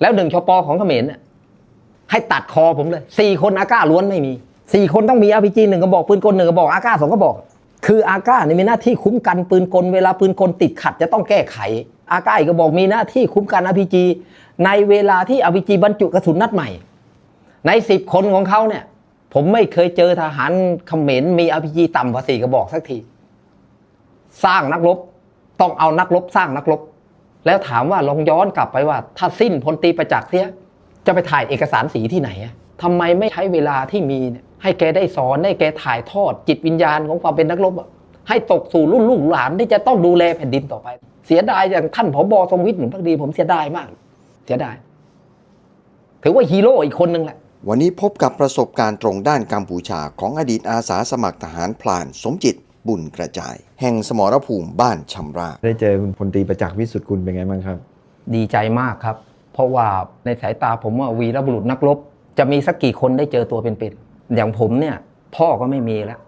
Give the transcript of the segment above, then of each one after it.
แล้วหนึ่งชปของเขมรให้ตัดคอผมเลยสี่คนอาก้าล้วนไม่มีสี่คนต้องมีอาพีจีหนึ่งกระบอกปืนกลหนึ่งกระบอกอาก้าสองกระบอก คืออาก้าเนี่ยมีหน้าที่คุ้มกันปืนกลเวลาปืนกลติดขัดจะต้องแก้ไข อาก้าอีกกระบอกมีหน้าที่คุ้มกันอาพีจีในเวลาที่อาพีจีบรรจุกระสุนนัดใหม่ ในสิบคนของเขาเนี่ย ผมไม่เคยเจอทหารเขมรมีอาพีจีต่ำกว่าสี่กระบอกสักที สร้างนักรบ ต้องเอานักรบสร้างนักรบ แล้วถามว่าลองย้อนกลับไปว่า ถ้าสิ้นพลตรีประจักษ์เสีย จะไปถ่ายเอกสารสีที่ไหนอะทำไมไม่ใช้เวลาที่มีให้แกได้สอนให้แกถ่ายทอดจิตวิญญาณของความเป็นนักรบให้ตกสู่รุ่นลูกหลานที่จะต้องดูแลแผ่นดินต่อไป เสียดายอย่างท่านผบทรงวิทย์หนุนพักดี ผมเสียดายมาก เสียดายถือว่าฮีโร่อีกคนนึงแหละวันนี้พบกับประสบการณ์ตรงด้านกัมพูชาของอดีตอาสาสมัครทหารพลานสมจิต บุญกระจาย แห่งสมรภูมิบ้านชำราบได้เจอคุณพลตรีประจักษ์วิสุทธิ์กุลเป็นไงบ้างครับ ดีใจมากครับ เพราะว่าในสายตาผมว่าวีรบุรุษนักรบ จะมีสักกี่คนได้เจอตัวเป็นๆอย่างผมเนี่ยพ่อก็ไม่มีแล้ว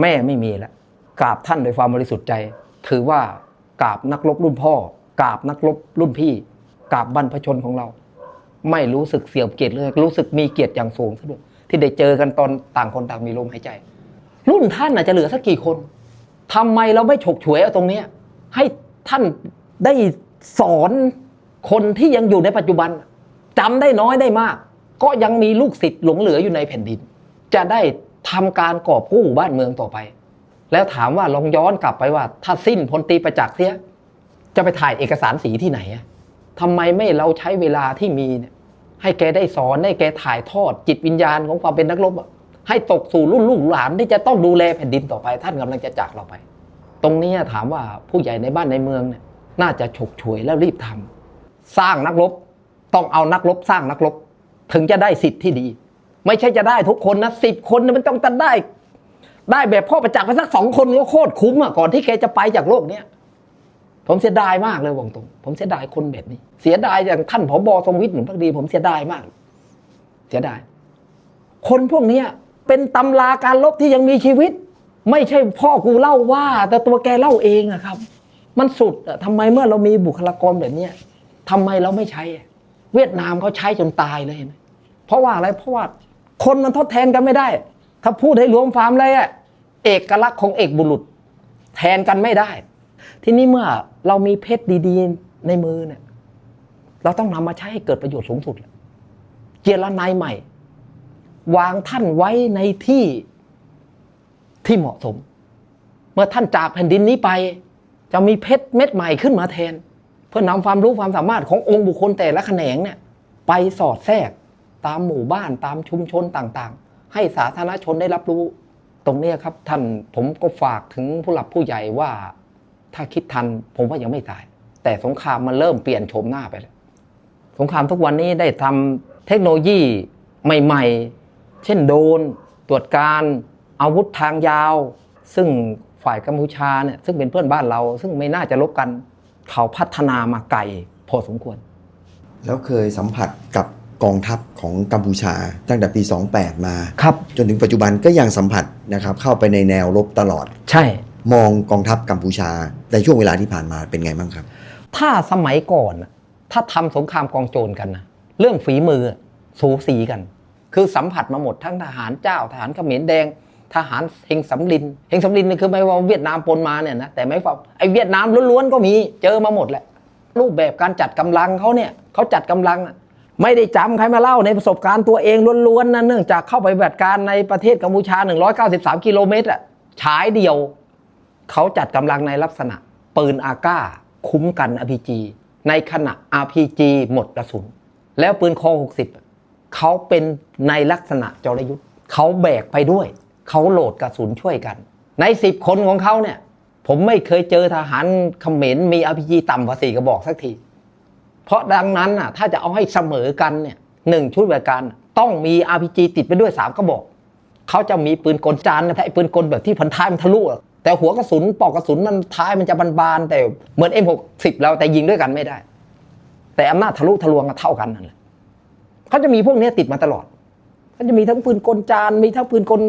แม่ไม่มีแล้วกราบท่านโดยความบริสุทธิ์ใจ ถือว่ากราบนักรบรุ่นพ่อกราบนักรบรุ่นพี่กราบบรรพชนของเรา ไม่รู้สึกเสียเกียรติเลยรู้สึกมีเกียรติอย่างสูงซะด้วยที่ได้เจอกันตอนต่างคนต่างมีลมหายใจ รุ่นท่านอาจจะเหลือสักกี่คน ทำไมเราไม่ฉกฉวยเอาตรงเนี้ยให้ท่านได้สอนคนที่ยังอยู่ในปัจจุบันจำได้น้อยได้มาก ก็ยังมีลูกศิษย์หลงเหลืออยู่ในแผ่นดิน จะได้ทำการกอบกู้บ้านเมืองต่อไป แล้วถามว่าลองย้อนกลับไปว่า ถ้าสิ้นพลตรีประจักษ์เสีย จะไปถ่ายเอกสารสีที่ไหนอะทำไมไม่เราใช้เวลาที่มีเนี่ยให้แกได้สอนให้แกถ่ายทอดจิตวิญญาณของความเป็นนักรบอะ ให้ตกสู่รุ่นลูกหลานที่จะต้องดูแลแผ่นดินต่อไป ท่านกำลังจะจากเราไป ตรงนี้ถามว่าผู้ใหญ่ในบ้านในเมืองเนี่ยน่าจะฉกฉวยแล้วรีบทำสร้างนักรบ ต้องเอานักรบสร้างนักรบ ถึงจะได้สิทธิ์ที่ดี ไม่ใช่จะได้ทุกคนนะสิบคนมันต้องจะได้ ได้แบบพ่อประจักษ์ไปสักสองคนก็โคตรคุ้มอะก่อนที่แกจะไปจากโลกเนี้ยผมเสียดายมากเลยบอกตรง ผมเสียดายคนแบบนี้ เสียดายอย่างท่านผบทรงวิทย์หนุนพักดี ผมเสียดายมาก เสียดาย คนพวกเนี้ย เป็นตำราการลบที่ยังมีชีวิต ไม่ใช่พ่อกูเล่าว่า แต่ตัวแกเล่าเองอะครับ มันสุดอะทำไมเมื่อเรามีบุคลากรแบบเนี้ยทำไมเราไม่ใช้ เวียดนามเขาใช้จนตายเลยเห็นไหมเพราะว่าอะไรเพราะว่าคนมันทดแทนกันไม่ได้ ถ้าพูดให้รวมฟาร์มเลยอะเอกลักษณ์ของเอกบุรุษ แทนกันไม่ได้ ทีนี้เมื่อเรามีเพชรดีๆในมือเนี่ยเราต้องนำมาใช้ให้เกิดประโยชน์สูงสุดเจรนายใหม่ วางท่านไว้ในที่ที่เหมาะสม เมื่อท่านจากแผ่นดินนี้ไป จะมีเพชรเม็ดใหม่ขึ้นมาแทน เพื่อนำความรู้ความสามารถขององค์บุคคลแต่ละแขนงเนี่ย ไปสอดแทรกตามหมู่บ้านตามชุมชนต่างๆ ให้สาธารณชนได้รับรู้ ตรงนี้ครับท่านผมก็ฝากถึงผู้หลักผู้ใหญ่ว่า ถ้าคิดทันผมว่ายังไม่ตาย แต่สงครามมันเริ่มเปลี่ยนโฉมหน้าไปแล้วสงครามทุกวันนี้ได้ทำเทคโนโลยีใหม่ ๆ เช่นโดรนตรวจการอาวุธทางยาว ซึ่งฝ่ายกัมพูชาเนี่ยซึ่งเป็นเพื่อนบ้านเรา ซึ่งไม่น่าจะลบกันเขาพัฒนามาไกลพอสมควร แล้วเคยสัมผัสกับกองทัพของกัมพูชาตั้งแต่ปี 28 มาครับจนถึงปัจจุบันก็ยังสัมผัสนะครับเข้าไปในแนวรบตลอด ใช่ มองกองทัพกัมพูชาในช่วงเวลาที่ผ่านมาเป็นไงบ้างครับ ถ้าสมัยก่อนน่ะถ้าทำสงครามกองโจรกันนะเรื่องฝีมือสูสีกัน คือสัมผัสมาหมดทั้งทหารเจ้าทหารเขมรแดง ทหารเฮงสำลินเฮงสำลินนี่คือไม่ว่าเวียดนามปนมาเนี่ยนะแต่ไม่ว่าไอเวียดนามล้วนๆก็มีเจอมาหมดแหละ รูปแบบการจัดกำลังเขาเนี่ยเขาจัดกำลังไม่ได้จำใครมาเล่าในประสบการณ์ตัวเองล้วนๆนะเนื่องจากเข้าไปปฏิบัติการในประเทศกัมพูชา 193 กิโลเมตรอะฉายเดียว เขาจัดกำลังในลักษณะ ปืนอาก้า คุ้มกัน RPG ในขณะ RPG หมดกระสุน แล้วปืนคอ60 เขาเป็นในลักษณะจรยุทธ์เขาแบกไปด้วย เขาโหลดกระสุนช่วยกัน ใน10คนของเขาเนี่ย ผมไม่เคยเจอทหารเขมรมี RPG ต่ำกว่าสี่กระบอกสักที เพราะดังนั้นน่ะ ถ้าจะเอาให้เสมอกันเนี่ยหนึ่งชุดบริการต้องมี RPG ติดไปด้วย3กระบอกเขาจะมีปืนกลจานนะไอ้ปืนกลแบบที่พันท้ายมันทะลุแต่หัวกระสุนปอกกระสุนมันท้ายมันจะบานๆแต่เหมือน M60 แล้วแต่ยิงด้วยกันไม่ได้ แต่อำนาจทะลุทะลวงเท่ากันนั่นแหละ เขาจะมีพวกนี้ติดมาตลอดเขาจะมีทั้งปืนกลจานมีทั้งปืนกล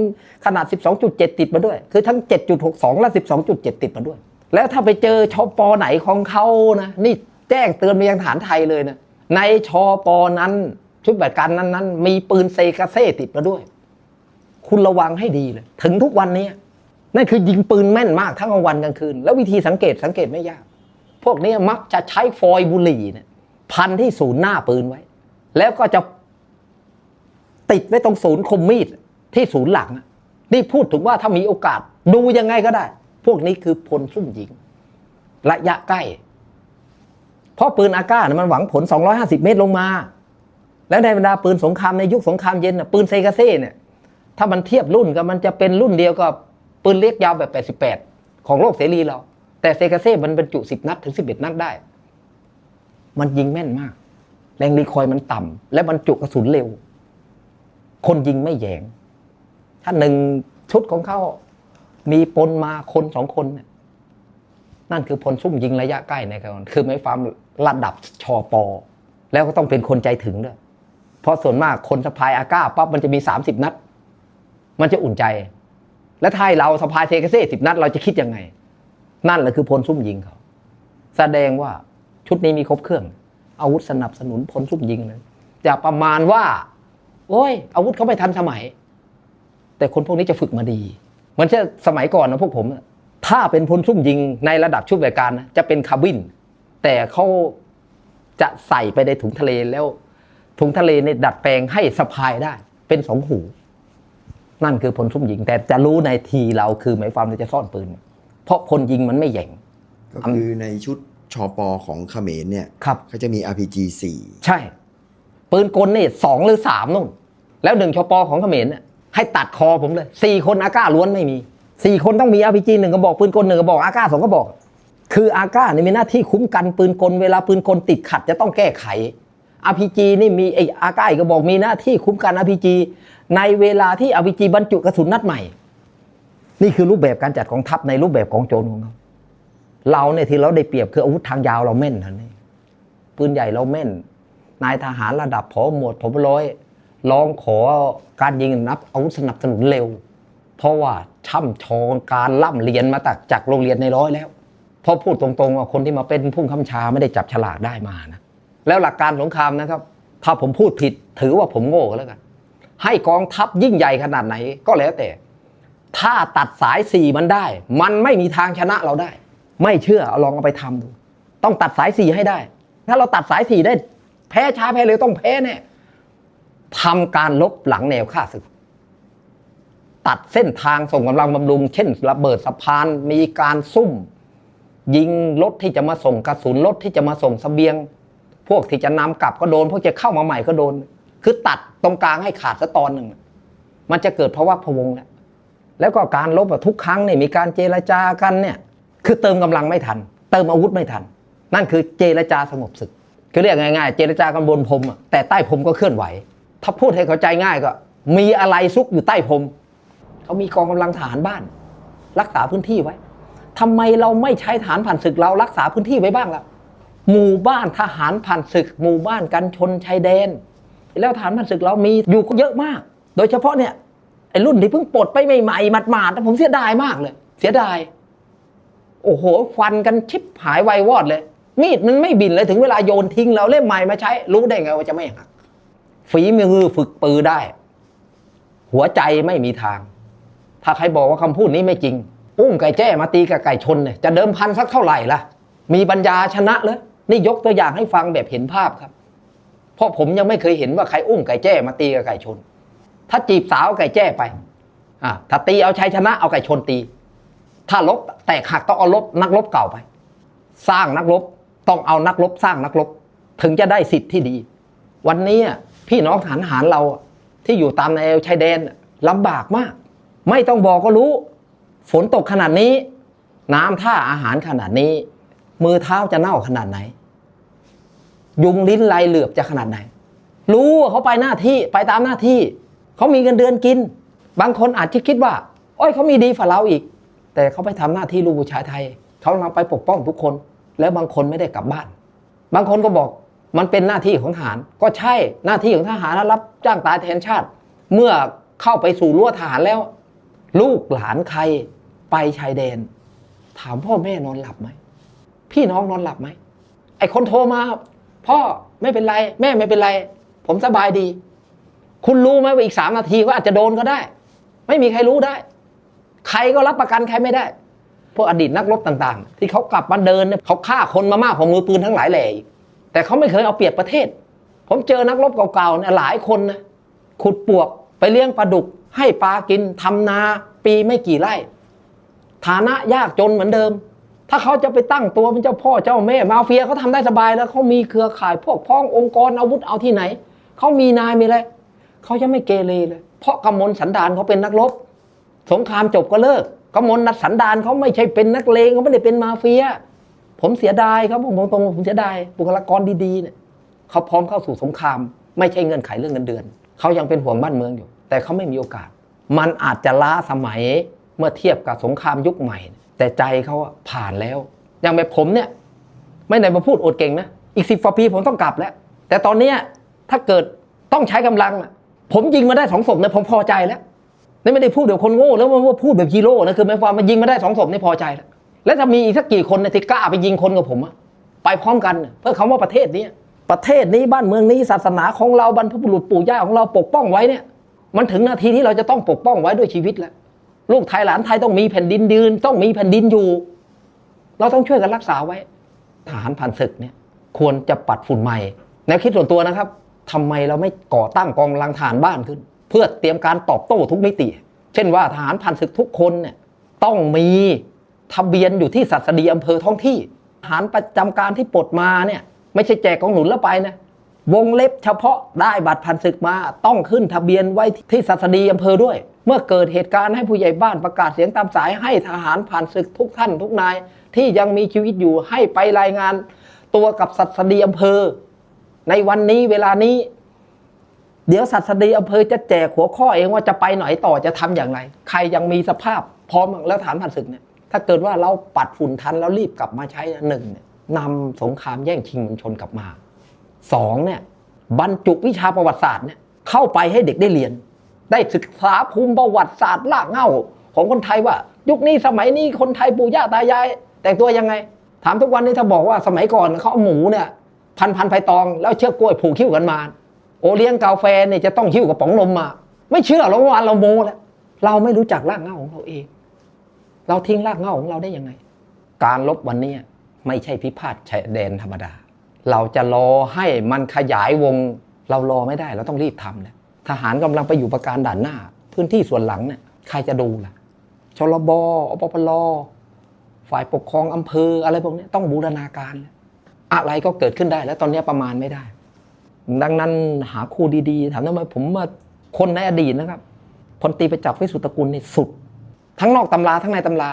ขนาด 12.7 ติดมาด้วย คือทั้ง 7.62 และ 12.7 ติดมาด้วย แล้วถ้าไปเจอชอปอไหนของเขานะนี่แจ้งเตือนมายังฐานไทยเลยนะในชอปอนั้นชุดปฏิบัติการนั้นนั้นๆ มีปืนเซกาเซ่ติดมาด้วย คุณระวังให้ดีเลยถึงทุกวันนี้นั่นคือยิงปืนแม่นมากทั้งกลางวันกลางคืน แล้ววิธีสังเกตสังเกตไม่ยาก พวกนี้มักจะใช้ฟอยบุหรี่เนี่ยพันที่ศูนย์หน้าปืนไว้ แล้วก็จะติดไว้ตรงศูนย์คมมีดที่ศูนย์หลังนี่พูดถึงว่าถ้ามีโอกาส ดูยังไงก็ได้ พวกนี้คือพลซุ่มยิง ระยะใกล้ เพราะปืนอากาศมันหวังผล 250 เมตรลงมา แล้วในบรรดาปืนสงครามในยุคสงครามเย็นปืนเซกาเซ่เนี่ย ถ้ามันเทียบรุ่นกับมันจะเป็นรุ่นเดียวกับปืนเล็กยาวแบบ 88 ของโลกเสรีเรา แต่เซกาเซ่มันบรรจุ 10 นัดถึง 11 นัดได้ มันยิงแม่นมาก แรงรีคอยล์มันต่ำและบรรจุกระสุนเร็ว คนยิงไม่แยง ถ้าหนึ่งชุดของเขา มีปนมาคนสองคนเนี่ยนั่นคือพลซุ่มยิงระยะใกล้นการคือไม่ฟาร์มระดับชอปอ แล้วก็ต้องเป็นคนใจถึงด้วยเพราะส่วนมากคนสะพายอาก้าปั๊บมันจะมี30นัด มันจะอุ่นใจ และถ้าเราสะพายเทกเซ่สิบนัดเราจะคิดยังไง นั่นแหละคือพลซุ่มยิงเขา แสดงว่าชุดนี้มีครบเครื่อง อาวุธสนับสนุนพลซุ่มยิงเลยจะประมาณว่า โอ้ย อาวุธเขาไม่ทันสมัย แต่คนพวกนี้จะฝึกมาดี มันจะสมัยก่อนนะพวกผม ถ้าเป็นพลซุ่มยิงในระดับชุดบริการนะจะเป็นคาร์บิน แต่เขาจะใส่ไปในถุงทะเลแล้ว ถุงทะเลในดัดแปลงให้สะพายได้ เป็นสองหู นั่นคือพลซุ่มยิง แต่จะรู้ในทีเราคือหมายความเราจะซ่อนปืน เพราะพลยิงมันไม่แหย่งก็คือในชุด ชอปอของเขมรเนี่ยครับ เขาจะมี RPG 4 ใช่ ปืนกลนี่สองหรือสามนู่น แล้วหนึ่งชปของเขมรเนี่ยให้ตัดคอผมเลยสี่คนอาก้าล้วนไม่มีสี่คนต้องมีอาร์พีจีหนึ่งกระบอกปืนกลหนึ่งกระบอกอาก้าสองกระบอก คืออาก้านี่มีหน้าที่คุ้มกันปืนกลเวลาปืนกลติดขัดจะต้องแก้ไขอาร์พีจีนี่มีไออาก้าอีกกระบอกมีหน้าที่คุ้มกันอาร์พีจีในเวลาที่อาร์พีจีบรรจุกระสุนนัดใหม่ นี่คือรูปแบบการจัดกองทัพในรูปแบบกองโจรของเขา เราเนี่ยที่เราได้เปรียบคืออาวุธทางยาวเราแม่นท่านี้ปืนใหญ่เราแม่น นายทหารระดับพอหมวดพบร้อยร้องขอการยิงนับอาวุธสนับสนุนเร็ว เพราะว่าช่ำชองการล่ำเรียนมาจากจากโรงเรียนในร้อยแล้วพราะพูดตรงๆว่าคนที่มาเป็นผู้คำชาไม่ได้จับฉลากได้มานะแล้วหลักการสงครามนะครับ ถ้าผมพูดผิดถือว่าผมโง่ก็แล้วกัน ให้กองทัพยิ่งใหญ่ขนาดไหนก็แล้วแต่ ถ้าตัดสายสี่มันได้ มันไม่มีทางชนะเราได้ ไม่เชื่อเอาลองเอาไปทำดู ต้องตัดสายสีให้ได้ ถ้าเราตัดสายสีได้ แพ้ช้าแพ้เร็วต้องแพ้แน่ทำการลบหลังแนวข้าศึก ตัดเส้นทางส่งกำลังบำรุง เช่น ระเบิดสะพาน มีการซุ่ม ยิงรถที่จะมาส่งกระสุนรถที่จะมาส่งเสบียง พวกที่จะนำกลับก็โดน พวกจะเข้ามาใหม่ก็โดน คือตัดตรงกลางให้ขาดซะตอนหนึ่ง มันจะเกิดภาวะพวงแล้วแล้วก็การลบทุกครั้งเนี่ยมีการเจรจากันเนี่ย คือเติมกำลังไม่ทัน เติมอาวุธไม่ทัน นั่นคือเจรจาสงบศึกคือเรียกง่ายๆ เจรจากันบนพรมแต่ใต้พรมก็เคลื่อนไหว ถ้าพูดให้เข้าใจง่ายก็ มีอะไรซุกอยู่ใต้พรมเขามีกองกำลังทหารบ้าน รักษาพื้นที่ไว้ทำไมเราไม่ใช้ฐานผ่านศึกเรารักษาพื้นที่ไว้บ้างล่ะหมู่บ้านทหารผ่านศึก หมู่บ้านกันชนชายแดน แล้วฐานผ่านศึกเรามีอยู่เยอะมาก โดยเฉพาะเนี่ยไอ้รุ่นที่เพิ่งปลดไปใหม่ๆหมาดๆนะผมเสียดายมากเลย เสียดาย โอ้โหฟันกันชิบหายไววอดเลย มีดมันไม่บินเลยถึงเวลาโยนทิ้งแล้วเล่มใหม่มาใช้ รู้ได้ไงว่าจะไม่หักฝีมือฝึกปือได้ หัวใจไม่มีทาง ถ้าใครบอกว่าคำพูดนี้ไม่จริง อุ้มไก่แจ้มาตีกับไก่ชนเนี่ยจะเดิมพันสักเท่าไหร่ล่ะ มีปัญญาชนะเลยนี่ยกตัวอย่างให้ฟังแบบเห็นภาพครับ เพราะผมยังไม่เคยเห็นว่าใครอุ้มไก่แจ้มาตีกับไก่ชน ถ้าจีบสาวไก่แจ้ไปอ่าถ้าตีเอาชัยชนะเอาไก่ชนตี ถ้าลบแตกหักต้องเอาลบนักรบเก่าไป สร้างนักรบต้องเอานักรบสร้างนักรบถึงจะได้สิทธิ์ที่ดี วันนี้พี่น้องฐานทหารเราที่อยู่ตามแนวชายแดนลำบากมาก ไม่ต้องบอกก็รู้ ฝนตกขนาดนี้ น้ำท่าอาหารขนาดนี้ มือเท้าจะเน่าขนาดไหน ยุงลิ้นลายเหลือบจะขนาดไหน รู้เขาไปหน้าที่ไปตามหน้าที่ เขามีเงินเดือนกิน บางคนอาจจะคิดว่า โอ้ยเขามีดีฝ่าเราอีก แต่เขาไปทำหน้าที่ลูกผู้ชายไทย เขากำลังไปปกป้องทุกคน แล้วบางคนไม่ได้กลับบ้าน บางคนก็บอกมันเป็นหน้าที่ของทหาร ก็ใช่หน้าที่ของทหารนะรับจ้างตายแทนชาติ เมื่อเข้าไปสู่รั้วทหารแล้ว ลูกหลานใครไปชายแดน ถามพ่อแม่นอนหลับไหมพี่น้องนอนหลับไหมไอ้คนโทรมา พ่อไม่เป็นไร แม่ไม่เป็นไร ผมสบายดี คุณรู้ไหมว่าอีกสามนาทีก็อาจจะโดนก็ได้ ไม่มีใครรู้ได้ ใครก็รับประกันใครไม่ได้พวกอดีตนักรบต่างๆ ที่เขากลับมาเดินเนี่ยเขาฆ่าคนมามากกว่ามือปืนทั้งหลายแหล่แต่เขาไม่เคยเอาเปรียบประเทศ ผมเจอนักรบเก่าๆเนี่ยหลายคนนะขุดปวกไปเลี้ยงปลาดุก ให้ปลากินทำนาปีไม่กี่ไร่ ฐานะยากจนเหมือนเดิม ถ้าเขาจะไปตั้งตัวเป็นเจ้าพ่อเจ้าแม่มาเฟียเขาทำได้สบายแล้วเขามีเครือข่ายพวกพ้ององค์กรอาวุธเอาที่ไหนเขามีนายมีอะไรเขาจะไม่เกเรเลย เพราะกำมลสันดานเขาเป็นนักรบ สงครามจบก็เลิกกำมลนัดสันดานเขาไม่ใช่เป็นนักเลงเขาไม่ได้เป็นมาเฟีย ผมเสียดายครับผมตรงผมเสียดายบุคลากรดีๆเนี่ยเขาพร้อมเข้าสู่สงคราม ไม่ใช่เงื่อนไขเรื่องเงินเดือน เขายังเป็นห่วงบ้านเมืองอยู่ แต่เขาไม่มีโอกาส มันอาจจะล้าสมัยเมื่อเทียบกับสงครามยุคใหม่ แต่ใจเขาผ่านแล้วอย่างแบบผมเนี่ย ไม่ได้มาพูดอดเก่งนะอีกสิบกว่าปีผมต้องกลับแล้ว แต่ตอนเนี้ยถ้าเกิดต้องใช้กำลังผมยิงมาได้สองศพเนี่ยผมพอใจแล้ว นี่ไม่ได้พูดเดี๋ยวคนโง่แล้วมันว่าพูดแบบฮีโร่นะคือหมายความมันยิงมาได้สองศพนี่พอใจแล้วแล้วถ้ามีอีกสักกี่คนนยที่กล้าไปยิงคนกับผมอะไปพร้อมกันเพื่อคำว่าประเทศนี้ประเทศนี้บ้านเมืองนี้ศาสนาของเราบรรพบุรุษปู่ย่าของเราปกป้องไว้เนี่ย มันถึงนาทีที่เราจะต้องปกป้องไว้ด้วยชีวิตแล้วลูกไทยหลานไทยต้องมีแผ่นดินยืน ต้องมีแผ่นดินอยู่ เราต้องช่วยกันรักษาไว้ทหารผ่านศึกเนี่ยควรจะปัดฝุ่นใหม่แนวคิดส่วนตัวนะครับทำไมเราไม่ก่อตั้งกองกำลังทหารบ้านขึ้น พื่อเตรียมการตอบโต้ทุกมิติ เช่นว่าทหารผ่านศึกทุกคนเนี่ยต้องมีทะเบียนอยู่ที่สัตดีอำเภอท้องที่ทหารประจำการที่ปลดมาเนี่ยไม่ใช่แจกของหนุนแล้วไปนะวงเล็บเฉพาะได้บัตรผ่านศึกมาต้องขึ้นทะเบียนไว้ที่สัตดีอำเภอด้วย เมื่อเกิดเหตุการณ์ให้ผู้ใหญ่บ้านประกาศเสียงตามสายให้ทหารผ่านศึกทุกท่านทุกนาย ที่ยังมีชีวิตอยู่ให้ไปรายงาน ตัวกับสัตดีอำเภอ ในวันนี้เวลานี้ เดี๋ยวสัตดีอำเภอจะแจกหัวข้อเองว่าจะไปไหนต่อจะทำอย่างไร ใครยังมีสภาพพร้อมแล้วฐานผ่านศึกเนี่ยถ้าเกิดว่าเราปัดฝุ่นทันแล้วรีบกลับมาใช้หนึ่งเนี่ยนำสงครามแย่งชิงมวลชนกลับมาสองเนี่ยบรรจุวิชาประวัติศาสตร์เนี่ยเข้าไปให้เด็กได้เรียน ได้ศึกษาภูมิประวัติศาสตร์ลากเง้าของคนไทยว่า ยุคนี้สมัยนี้คนไทยปู่ย่าตายาย แต่งตัวยังไง ถามทุกวันนี้ถ้าบอกว่าสมัยก่อนเขาเอาหมูเนี่ยพันพันไผ่ตองแล้วเชือกกล้วยผูกคิ้วกันมา โอเลี้ยงกาแฟเนี่ยจะต้องหิ้วกระป๋องนมมา ไม่เชื่อหรอกว่าเราโมแล้วเราไม่รู้จักรากเหง้าของเราเอง เราทิ้งรากเหง้าของเราได้ยังไง การลบวันนี้ไม่ใช่พิพาทชายแดนธรรมดา เราจะรอให้มันขยายวง เรารอไม่ได้ เราต้องรีบทำนะทหารกำลังไปอยู่ประการด่านหน้า พื้นที่ส่วนหลังเนี่ยใครจะดูล่ะชลบอปปลฝ่ายปกครองอำเภออะไรพวกนี้ต้องบูรณาการ อะไรก็เกิดขึ้นได้ แล้วตอนนี้ประมาณไม่ได้ ดังนั้นหาครูดีๆถามทำไมผมมาคนในอดีตนะครับพลตรีประจักษ์วิสุทธกุลนี่สุด ทั้งนอกตำราทั้งในตำรา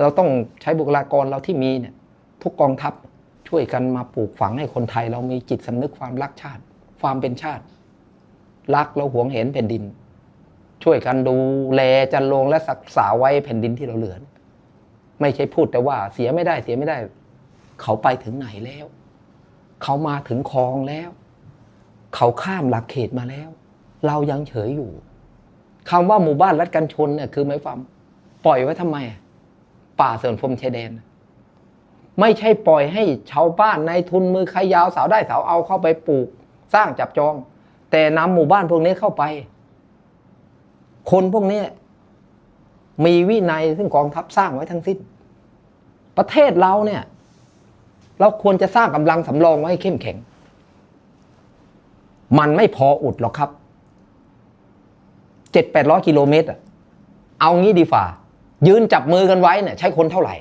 เราต้องใช้บุคลากรเราที่มีเนี่ยทุกกองทัพช่วยกันมาปลูกฝังให้คนไทย เรามีจิตสำนึกความรักชาติ ความเป็นชาติ รักแล้วหวงเห็นแผ่นดิน ช่วยกันดูแลจันลงและรักษาไว้แผ่นดินที่เราเหลือ ไม่ใช่พูดแต่ว่าเสียไม่ได้เสียไม่ได้ เขาไปถึงไหนแล้ว เขามาถึงคลองแล้ว เขาข้ามหลักเขตมาแล้ว เรายังเฉยอยู่คำว่าหมู่บ้านรัดกันชนเนี่ยคือหมายความปล่อยไว้ทำไม ป่าเสริมพรมชายแดน ไม่ใช่ปล่อยให้ชาวบ้านในทุนมือใครยาวสาวได้สาวเอาเข้าไปปลูก สร้างจับจอง แต่นำหมู่บ้านพวกนี้เข้าไป คนพวกนี้มีวินัยซึ่งกองทัพสร้างไว้ทั้งสิ้น ประเทศเราเนี่ย เราควรจะสร้างกำลังสำรองไว้ให้เข้มแข็ง มันไม่พออุดหรอกครับเจ็ดแปดร้อยกิโลเมตรอะเอางี้ดีฝ่า ยืนจับมือกันไว้เนี่ยใช้คนเท่าไหร่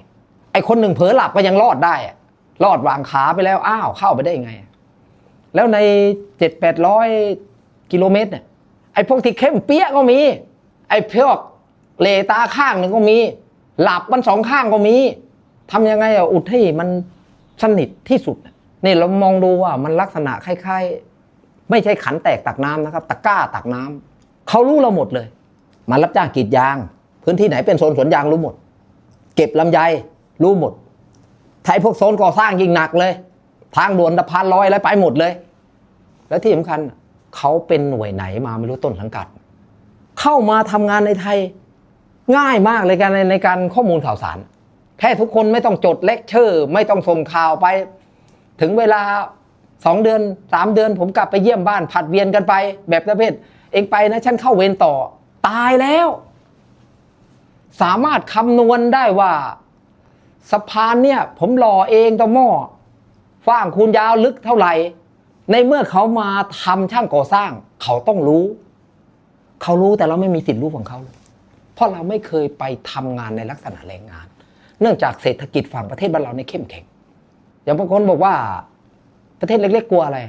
ไอ้คนหนึ่งเผลอหลับก็ยังรอดได้อะรอดวางขาไปแล้วอ้าวเข้าไปได้ยังไง แล้วในเจ็ดแปดร้อยกิโลเมตรเนี่ยไอ้พวกที่เข้มเปี้ยก็มี ไอ้พวกเลตาข้างหนึ่งก็มี หลับมันสองข้างก็มีทำยังไงอะอุดให้มันสนิทที่สุดอะนี่ยเรามองดูว่ามันลักษณะคล้ายๆ ไม่ใช่ขันแตกตักน้ำนะครับตะก้าตักน้ำเขารู้เราหมดเลย มารับจ้างกรีดยาง พื้นที่ไหนเป็นโซนสวนยางรู้หมด เก็บลำไยรู้หมดไทยพวกโซนก่อสร้างยิ่งหนักเลย ทางด่วนสะพานลอยอะไรไปหมดเลย แล้วที่สำคัญเขาเป็นหน่วยไหนมาไม่รู้ต้นสังกัด เข้ามาทำงานในไทยง่ายมากเลยการในการข้อมูลข่าวสาร แค่ทุกคนไม่ต้องจดเลคเชอร์ ไม่ต้องส่งข่าวไป ถึงเวลา สองเดือนสามเดือนผมกลับไปเยี่ยมบ้านผัดเวียนกันไป แบบประเภทเองไปนะฉันเข้าเวรต่อ ตายแล้ว สามารถคำนวณได้ว่าสะพานเนี่ย ผมหล่อเองต่อหม้อฟ้างคูณยาวลึกเท่าไหร่ ในเมื่อเขามาทำช่างก่อสร้าง เขาต้องรู้ เขารู้แต่เราไม่มีสิทธิ์รู้ของเขาเลยเพราะเราไม่เคยไปทำงานในลักษณะแรงงาน เนื่องจากเศรษฐกิจฝั่งประเทศบ้านเราในเข้มแข็ง อย่างบางคนบอกว่า ประเทศเล็กๆกลัวอะไร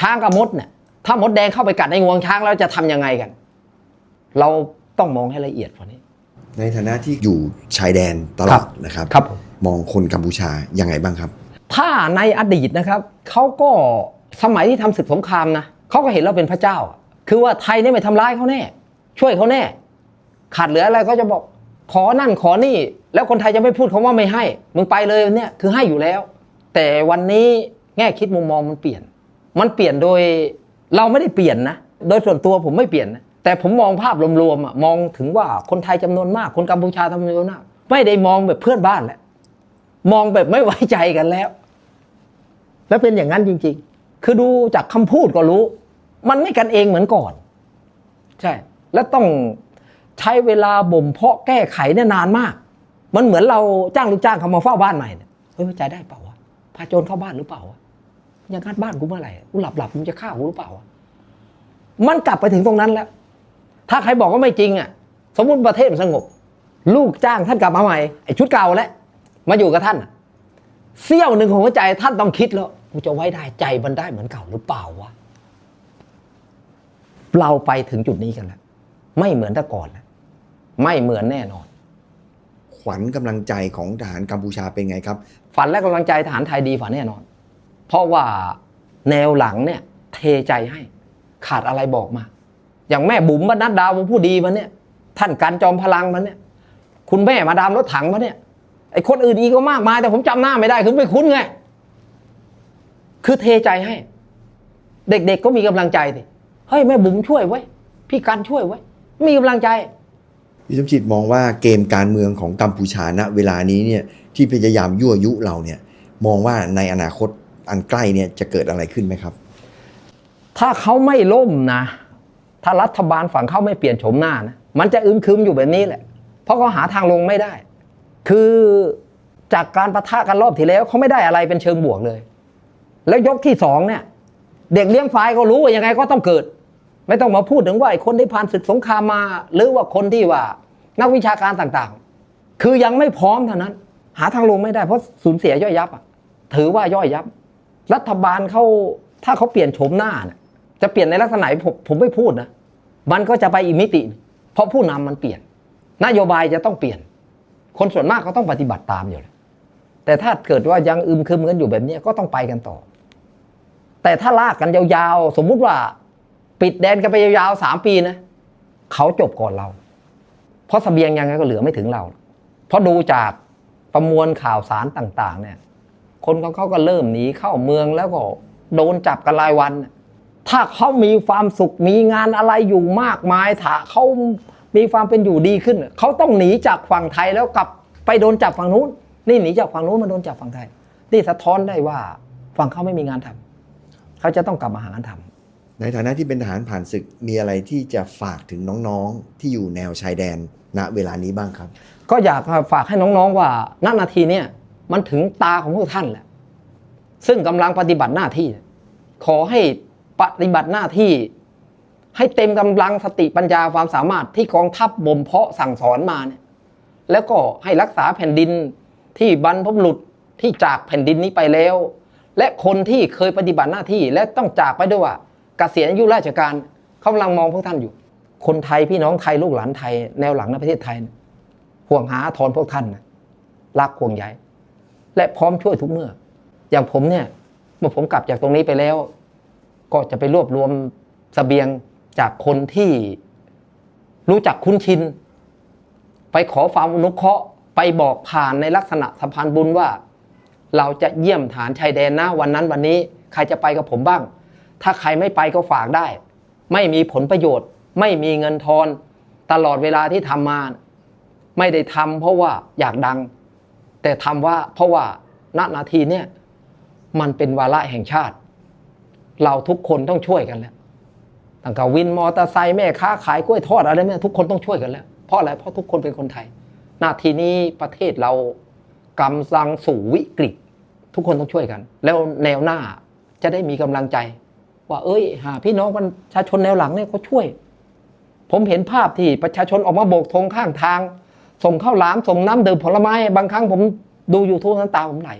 ช้างกับมดเนี่ยถ้ามดแดงเข้าไปกัดในงวงช้างแล้วจะทำยังไงกัน เราต้องมองให้ละเอียดกว่านี้ ในฐานะที่อยู่ชายแดนตลครัอดบนะครับครับผมมองคนกัมพูชายังไงบ้างครับ ถ้าในอดีตนะครับเขาก็สมัยที่ทำศึกสงครามนะเขาก็เห็นเราเป็นพระเจ้าอะคือว่าไทยเนี่ยไม่ทำร้ายเขาแน่ ช่วยเขาแน่ ขาดเหลืออะไรก็จะบอกขอนั่นขอนี่ แล้วคนไทยจะไม่พูดคาว่าไม่ให้ มึงไปเลยเนี่ยคือให้อยู่แล้ว แต่วันนี้ แง่คิดมุมมองมันเปลี่ยน มันเปลี่ยนโดยเราไม่ได้เปลี่ยนนะ โดยส่วนตัวผมไม่เปลี่ยนนะ แต่ผมมองภาพรวมๆอะมองถึงว่าคนไทยจำนวนมาก คนกัมพูชาจำนวนมาก ไม่ได้มองแบบเพื่อนบ้านแหละมองแบบไม่ไว้ใจกันแล้ว แล้วเป็นอย่างนั้นจริง ๆ คือดูจากคำพูดก็รู้ มันไม่กันเองเหมือนก่อน ใช่ แล้วต้องใช้เวลาบ่มเพาะแก้ไขเนี่ยนานมาก มันเหมือนเราจ้างลูกจ้างเขามาเฝ้าบ้านใหม่เนี่ยเฮ้ยไว้ใจได้เปล่าวะพาโจรเข้าบ้านหรือเปล่าวะ ยังงัดบ้านกูเมื่อไหร่กูหลับหลับๆมึงจะฆ่ากูหรือเปล่าวะมันกลับไปถึงตรงนั้นแล้ว ถ้าใครบอกว่าไม่จริงอะ สมมติประเทศมันสงบ ลูกจ้างท่านกลับมาใหม่ไอ้ชุดเก่าแล้วมาอยู่กับท่านอะเสี้ยวหนึ่งของหัวใจท่านต้องคิดแล้วกูจะไว้ได้ใจมันได้เหมือนเก่าหรือเปล่าวะเราไปถึงจุดนี้กันแล้วไม่เหมือนแต่ก่อนแล้วไม่เหมือนแน่นอน ขวัญกำลังใจของทหารกัมพูชาเป็นไงครับ ฝันและกำลังใจทหารไทยดีฝันแน่นอน เพราะว่าแนวหลังเนี่ย เทใจให้ ขาดอะไรบอกมา อย่างแม่บุ๋มบรรณัดดาวงผู้ดีมันเนี่ย ท่านกันจอมพลังมันเนี่ย คุณแม่มาดามรถถังมันเนี่ยไอ้คนอื่นอีกก็มากมายแต่ผมจำหน้าไม่ได้คือไม่คุ้นไงคือเทใจให้ เด็กๆก็มีกำลังใจสิเฮ้ยแม่บุ๋มช่วยไว้พี่กันช่วยไว้ มีกำลังใจพี่สมจิตมองว่าเกมการเมืองของกัมพูชาณเวลานี้เนี่ยที่พยายามยั่วยุเราเนี่ย มองว่าในอนาคต อันใกล้เนี่ยจะเกิดอะไรขึ้นไหมครับ ถ้าเขาไม่ล่มนะ ถ้ารัฐบาลฝั่งเขาไม่เปลี่ยนโฉมหน้านะมันจะอึมครึมอยู่แบบนี้แหละ เพราะเขาหาทางลงไม่ได้ คือจากการประทะกันรอบที่แล้วเขาไม่ได้อะไรเป็นเชิงบวกเลย แล้วยกที่สองเนี่ย เด็กเลี้ยงฝ่ายก็รู้ว่ายังไงก็ต้องเกิด ไม่ต้องมาพูดถึงว่าไอ้คนที่ผ่านศึกสงครามมา หรือว่าคนที่ว่า นักวิชาการต่างๆ คือยังไม่พร้อมเท่านั้น หาทางลงไม่ได้เพราะสูญเสียย่อยยับอะถือว่าย่อยยับ รัฐบาลเขาถ้าเขาเปลี่ยนโฉมหน้าเนี่ยจะเปลี่ยนในลักษณะไหนผมผมไม่พูดนะมันก็จะไปอีกมิติ เพราะผู้นำมันเปลี่ยน นโยบายจะต้องเปลี่ยน คนส่วนมากก็ต้องปฏิบัติตามอยู่แล้วแต่ถ้าเกิดว่ายังอึมครึมกันอยู่แบบนี้ก็ต้องไปกันต่อ แต่ถ้าลากกันยาวๆ สมมุติว่า ปิดแดนกันไปยาวๆสามปีนะเขาจบก่อนเรา เพราะเสบียงยังไงก็เหลือไม่ถึงเรา เพราะดูจากประมวลข่าวสารต่าง ๆ เนี่ย คนของเขาก็เริ่มหนีเข้าเมืองแล้วก็โดนจับกันรายวัน ถ้าเขามีความสุขมีงานอะไรอยู่มากมายถ้าเขามีความเป็นอยู่ดีขึ้น เขาต้องหนีจากฝั่งไทยแล้วกลับไปโดนจับฝั่งนู้น นี่หนีจากฝั่งนู้นมาโดนจับฝั่งไทย นี่สะท้อนได้ว่าฝั่งเขาไม่มีงานทำเขาจะต้องกลับมาหางานทำในฐานะที่เป็นทหารผ่านศึกมีอะไรที่จะฝากถึงน้องๆ ที่อยู่แนวชายแดนณเวลานี้บ้างครับ ก็อยากฝากให้น้องๆว่าณนาทีเนี่ย มันถึงตาของพวกท่านแหละซึ่งกำลังปฏิบัติหน้าที่ ขอให้ปฏิบัติหน้าที่ ให้เต็มกำลังสติปัญญาความสามารถที่กองทัพบ่มเพาะสั่งสอนมาเนี่ยแล้วก็ให้รักษาแผ่นดินที่บรรพบุรุษที่จากแผ่นดินนี้ไปแล้ว และคนที่เคยปฏิบัติหน้าที่และต้องจากไปด้วยว่าเกษียณอายุราชการเขากำลังมองพวกท่านอยู่ คนไทยพี่น้องไทยลูกหลานไทยแนวหลังในประเทศไทย ห่วงหาทอาทรพวกท่านนะรักห่วงใย และพร้อมช่วยทุกเมื่อ อย่างผมเนี่ยเมื่อผมกลับจากตรงนี้ไปแล้ว ก็จะไปรวบรวมเสบียงจากคนที่รู้จักคุ้นชิน ไปขอความอนุเคราะห์ไปบอกผ่านในลักษณะสะพานบุญว่า เราจะเยี่ยมฐานชายแดนนะวันนั้นวันนี้ใครจะไปกับผมบ้าง ถ้าใครไม่ไปก็ฝากได้ ไม่มีผลประโยชน์ ไม่มีเงินทอน ตลอดเวลาที่ทำมา ไม่ได้ทำเพราะว่าอยากดัง แต่ทำว่าเพราะว่าณนาทีเนี่ยมันเป็นวาระแห่งชาติ เราทุกคนต้องช่วยกันแล้วตั้งแต่วินมอเตอร์ไซค์แม่ค้าขายกล้วยทอดอะไรเนี่ยทุกคนต้องช่วยกันแล้ว เพราะอะไรเพราะทุกคนเป็นคนไทย นาทีนี้ประเทศเรากำลังสู่วิกฤต ทุกคนต้องช่วยกัน แล้วแนวหน้าจะได้มีกำลังใจ ว่า เอ้ย หา พี่น้องประชาชนแนวหลังเนี่ยเขาช่วย ผมเห็นภาพที่ประชาชนออกมาโบกธงข้างทาง ส่งข้าวหลามส่งน้ำดื่มผลไม้ บางครั้งผมดูยูทูบน้ำตาผมไหล